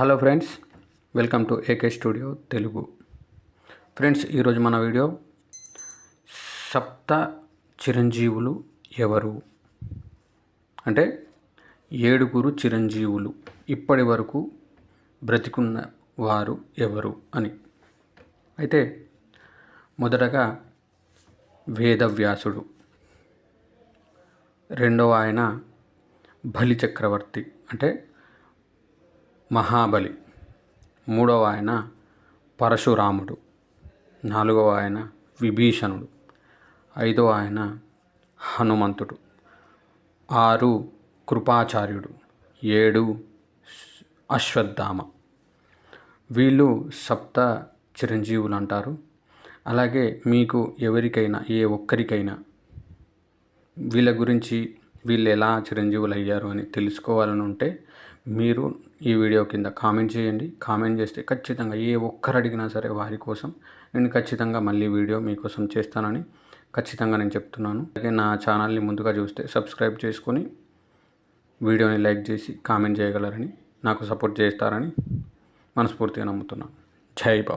Hello friends welcome to AK studio Telugu. Friends ఈరోజు మన video సప్త చిరంజీవులు ఎవరు? అంటే ఏడుగురు చిరంజీవులు ఇప్పటి వరకు బ్రతికున్న వారు ఎవరు అని. అయితే మొదటగా వేదవ్యాసుడు రెండవ ఆయన బలి చక్రవర్తి అంటే మహాబలి. మూడవ ఆయన పరశురాముడు. నాలుగవ ఆయన విభీషణుడు. ఐదవ ఆయన హనుమంతుడు. ఆరు కృపాచార్యుడు. ఏడు అశ్వత్థామ. వీళ్ళు సప్త చిరంజీవులు అంటారు అలాగే మీకు ఎవరికైనా ఏ ఒక్కరికైనా వీళ్ళ గురించి వీళ్ళు ఎలా చిరంజీవులు అయ్యారు అని తెలుసుకోవాలని ఉంటే మీరు ఈ వీడియో కింద కామెంట్ చేయండి. కామెంట్ చేస్తే ఖచ్చితంగా ఏ ఒక్కరు అడిగినా సరే వారి కోసం నేను ఖచ్చితంగా మళ్ళీ వీడియో మీకోసం చేస్తానని ఖచ్చితంగా నేను చెప్తున్నాను. అలాగే నా ఛానల్ని ముందుగా చూస్తే సబ్స్క్రైబ్ చేసుకొని వీడియోని లైక్ చేసి కామెంట్ చేయగలరని నాకు సపోర్ట్ చేస్తారని మనస్ఫూర్తిగా నమ్ముతున్నాను. జై బాబా